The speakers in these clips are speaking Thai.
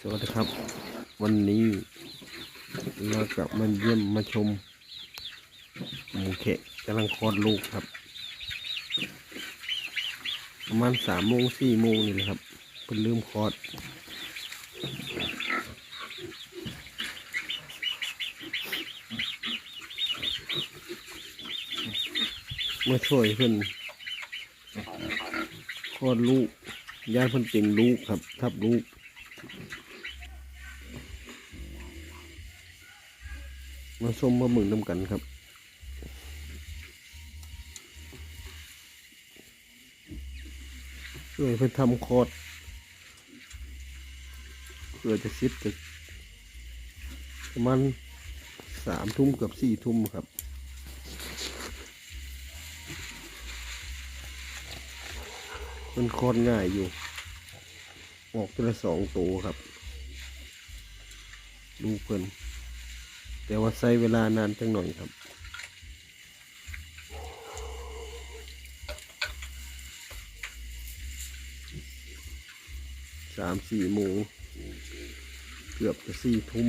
สวัสดีครับ วันนี้เรากลับมาเยี่ยมมาชมหมูเขะกำลังคลอดลูกครับ ประมาณสามโมงสี่โมงนี่แหละครับเพิ่นลืมคลอดมาช่วยเพิ่นคลอดลูกย่านเพิ่นเป็นลูกครับ ทับลูก มาส้มมาหมึงน้ำกันครับช่วยเพื่อทำคอดเพื่อจะซิดจะประมาณสามทุ่มเกับสี่ทุ่มครับมันคอดง่ายอยู่ ออกตัวละสองตัวครับลูเพิ่น แต่ว่าใช้เวลานานจังหน่อยครับสามสี่โมงเกือบจะสี่ทุ่ม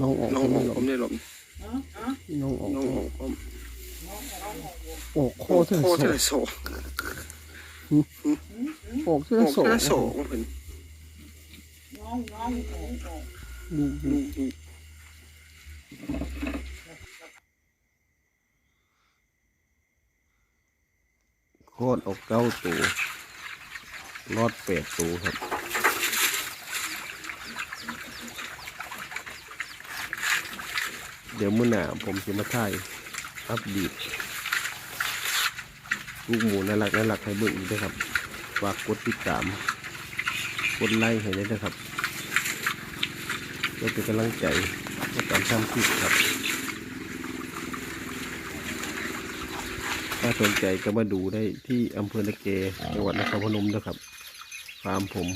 น้องออกน้องออกน้ผมได้หลบน้องออกน้องออกผมออกโคเทโคโซเทโซออกเทออกโซเทโซเพิ่นลูกลูกโคตรออกเก้าตัวรอดแปดตัวครับ เดี๋ยวมื้อหน้าผมจะมาถ่ายอัปเดตลูกหมูน่ารักน่ารักให้เบิ่งอีกด้วยครับฝากกดติดตาม กดไลค์ให้ด้วยนะครับเพื่อเป็นกำลังใจในการทำคลิปครับ ถ้าสนใจก็มาดูได้ที่อำเภอตะเกจังหวัดนครพนมนะครับฟาร์มผม